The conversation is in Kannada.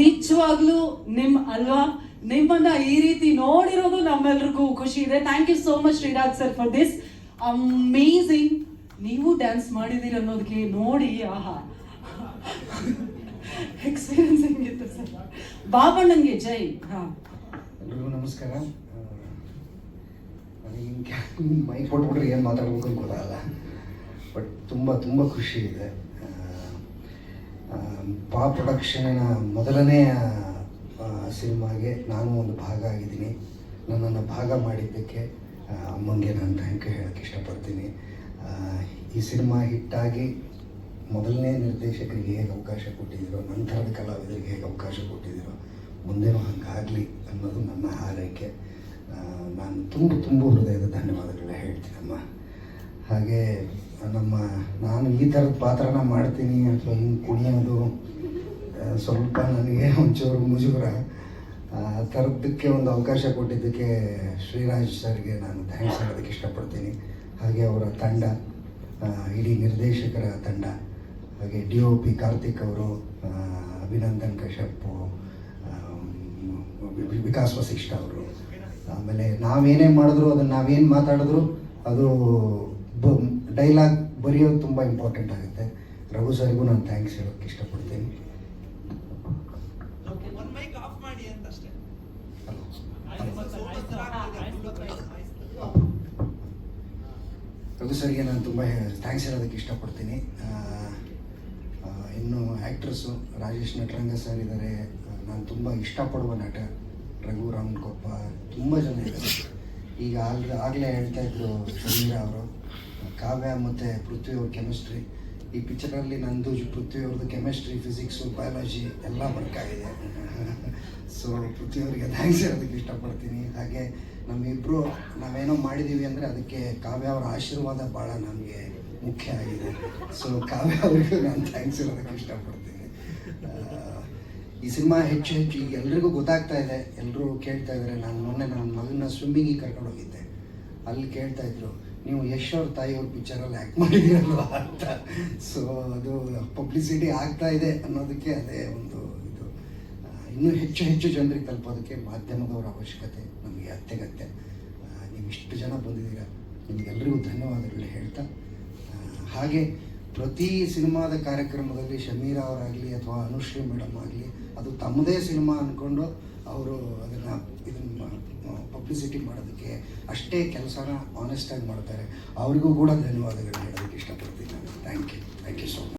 ನಿಜವಾಗ್ಲೂ ನಿಮ್ ಅಲ್ವಾ? ನಿಮ್ಮನ್ನ ಈ ರೀತಿ ನೋಡಿರೋದು ನಮ್ಮೆಲ್ರಿಗೂ ಖುಷಿ ಇದೆ. Thank you so much Shriraj sir for this amazing ನೀವು ಡ್ಯಾನ್ಸ್ ಮಾಡಿದೀರ ಅನ್ನೋದಕ್ಕೆ ನೋಡಿ, ಆಹಾ. ಎಕ್ಸ್ಪೀರಿಯನ್ಸ್ ಹೆಂಗಿತ್ತು ಸರ್ ಬಾಬಣ್ಣಂಗೆ ಜೈ. ಹಾಂ. ನಮಸ್ಕಾರ. ಮೈ ಕೊಟ್ಬಿಟ್ರೆ ಏನು ಮಾತಾಡ್ಬೇಕು ಗೊತ್ತಾಗಲ್ಲ ಬಟ್ ತುಂಬ ತುಂಬ ಖುಷಿ ಇದೆ. ಪಾ ಪ್ರೊಡಕ್ಷನ್ನ ಮೊದಲನೆಯ ಸಿನಿಮಾಗೆ ನಾನು ಒಂದು ಭಾಗ ಆಗಿದ್ದೀನಿ. ನನ್ನನ್ನು ಭಾಗ ಮಾಡಿದ್ದಕ್ಕೆ ಅಮ್ಮಂಗೆ ನಾನು ಥ್ಯಾಂಕ್ ಯು ಹೇಳೋಕ್ಕೆ ಇಷ್ಟಪಡ್ತೀನಿ. ಈ ಸಿನಿಮಾ ಹಿಟ್ಟಾಗಿ ಮೊದಲನೇ ನಿರ್ದೇಶಕರಿಗೆ ಹೇಗೆ ಅವಕಾಶ ಕೊಟ್ಟಿದ್ದೀರೋ, ನಂತರದ ಕಲಾವಿದರಿಗೆ ಹೇಗೆ ಅವಕಾಶ ಕೊಟ್ಟಿದ್ದೀರೋ, ಮುಂದೇನೂ ಹಂಗಾಗಲಿ ಅನ್ನೋದು ನನ್ನ ಹಾರೈಕೆ. ನಾನು ತುಂಬ ತುಂಬ ಹೃದಯದ ಧನ್ಯವಾದಗಳನ್ನ ಹೇಳ್ತೀನಮ್ಮ. ಹಾಗೆ ನಮ್ಮ, ನಾನು ಈ ಥರದ ಪಾತ್ರನ ಮಾಡ್ತೀನಿ ಅಥವಾ ಹಿಂಗೆ ಕುಣಿಯೋದು ಸ್ವಲ್ಪ ನನಗೆ ಒಂಚೂರು ಮುಜುಗರ. ಆ ಥರದ್ದಕ್ಕೆ ಒಂದು ಅವಕಾಶ ಕೊಟ್ಟಿದ್ದಕ್ಕೆ ಶ್ರೀರಾಜ್ ಸರ್ಗೆ ನಾನು ಥ್ಯಾಂಕ್ಸ್ ಹೇಳೋದಕ್ಕೆ ಇಷ್ಟಪಡ್ತೀನಿ. ಹಾಗೆ ಅವರ ತಂಡ ಇಡೀ ನಿರ್ದೇಶಕರ ತಂಡ, ಹಾಗೆ ಡಿ ಒ ಪಿ ಕಾರ್ತಿಕ್ ಅವರು ಅಭಿನಂದನ್ ಕಶ್ಯಪ್ ವಿಕಾಸ್ ವಸಿಷ್ಠ ಅವರು. ಆಮೇಲೆ ನಾವೇನೇ ಮಾಡಿದ್ರು, ಅದನ್ನು ನಾವೇನು ಮಾತಾಡಿದ್ರು, ಅದು ಬ ಡೈಲಾಗ್ ಬರೆಯೋದು ತುಂಬ ಇಂಪಾರ್ಟೆಂಟ್ ಆಗುತ್ತೆ. ರಘು ಸರ್ಗೂ ನಾನು ಥ್ಯಾಂಕ್ಸ್ ಹೇಳೋಕ್ಕೆ ಇಷ್ಟಪಡ್ತೀನಿ. ಒಂದ್ ಮೈಕ್ ಆಫ್ ಮಾಡಿ ಅಂತ ಅಷ್ಟೇ ಹಲೋ ರಘು ಸರ್ಗೆ ನಾನು ತುಂಬ ಥ್ಯಾಂಕ್ಸ್ ಹೇಳೋದಕ್ಕೆ ಇಷ್ಟಪಡ್ತೀನಿ. ಇನ್ನು ಆ್ಯಕ್ಟ್ರಸ್ಸು ರಾಜೇಶ್ ನಟರಂಗ ಸರ್ ಇದ್ದಾರೆ ನಾನು ತುಂಬ ಇಷ್ಟಪಡುವ ನಟ ರಘು ರಾಮನ್ಕೊಪ್ಪ ತುಂಬ ಜನ ಇದ್ದಾರೆ ಈಗ ಆಗ ಆಗಲೇ ಹೇಳ್ತಾ ಇದ್ರು ಸಮೀರ ಅವರು. ಕಾವ್ಯ ಮತ್ತು ಪೃಥ್ವಿ ಅವ್ರ ಕೆಮಿಸ್ಟ್ರಿ ಈ ಪಿಕ್ಚರಲ್ಲಿ ನಂದು ಪೃಥ್ವಿಯವ್ರದ್ದು ಕೆಮಿಸ್ಟ್ರಿ ಫಿಸಿಕ್ಸು ಬಯಾಲಜಿ ಎಲ್ಲ ವರ್ಕ್ ಆಗಿದೆ. ಸೊ ಪೃಥ್ವಿ ಅವರಿಗೆ ಥ್ಯಾಂಕ್ಸ್ ಹೇಳೋದಕ್ಕೆ ಇಷ್ಟಪಡ್ತೀನಿ. ಹಾಗೆ ನಮ್ಮಿಬ್ಬರು ನಾವೇನೋ ಮಾಡಿದ್ದೀವಿ ಅಂದರೆ ಅದಕ್ಕೆ ಕಾವ್ಯ ಅವರ ಆಶೀರ್ವಾದ ಭಾಳ ನಮಗೆ ಮುಖ್ಯ ಆಗಿದೆ. ಸೊ ಕಾವ್ಯ ಅವರಿಗೂ ನಾನು ಥ್ಯಾಂಕ್ಸ್ ಹೇಳೋದಕ್ಕೆ ಇಷ್ಟಪಡ್ತೀನಿ. ಈ ಸಿನಿಮಾ ಹೆಚ್ಚು ಹೆಚ್ಚು ಈಗ ಎಲ್ರಿಗೂ ಗೊತ್ತಾಗ್ತಾ ಇದೆ. ಎಲ್ಲರೂ ಕೇಳ್ತಾ ಇದ್ದಾರೆ ನಾನು ಮೊನ್ನೆ ನನ್ನ ಮಗನ ಸ್ವಿಮ್ಮಿಂಗಿಗೆ ಕರ್ಕೊಂಡು ಹೋಗಿದ್ದೆ. ಅಲ್ಲಿ ಕೇಳ್ತಾ ಇದ್ರು ನೀವು ಯಶ್ ಅವ್ರ ತಾಯಿಯವ್ರ ಪಿಕ್ಚರಲ್ಲಿ ಆ್ಯಕ್ಟ್ ಮಾಡಿದ್ದೀರಲ್ವಾ ಅಂತ. ಸೊ ಅದು ಪಬ್ಲಿಸಿಟಿ ಆಗ್ತಾ ಇದೆ ಅನ್ನೋದಕ್ಕೆ ಅದೇ ಒಂದು ಇದು. ಇನ್ನೂ ಹೆಚ್ಚು ಹೆಚ್ಚು ಜನರಿಗೆ ತಲುಪೋದಕ್ಕೆ ಮಾಧ್ಯಮದವರ ಅವಶ್ಯಕತೆ ನಮಗೆ ಅತ್ಯಗತ್ಯ. ನೀವು ಇಷ್ಟು ಜನ ಬಂದಿದ್ದೀರ ನಿಮಗೆಲ್ಲರಿಗೂ ಧನ್ಯವಾದಗಳು ಹೇಳ್ತಾ. ಹಾಗೆ ಪ್ರತಿ ಸಿನಿಮಾದ ಕಾರ್ಯಕ್ರಮದಲ್ಲಿ ಶಮೀರ ಅವರಾಗಲಿ ಅಥವಾ ಅನುಶ್ರೀ ಮೇಡಮ್ ಆಗಲಿ, ಅದು ತಮ್ಮದೇ ಸಿನಿಮಾ ಅಂದ್ಕೊಂಡು ಅವರು ಅದನ್ನು ಇದನ್ನು ಪಬ್ಲಿಸಿಟಿ ಮಾಡೋದಕ್ಕೆ ಅಷ್ಟೇ ಕೆಲಸನ ಆನೆಸ್ಟಾಗಿ ಮಾಡ್ತಾರೆ. ಅವರಿಗೂ ಕೂಡ ಧನ್ಯವಾದಗಳು ಹೇಳೋದಕ್ಕೆ ಇಷ್ಟಪಡ್ತೀನಿ ನಾನು. Thank you thank you so much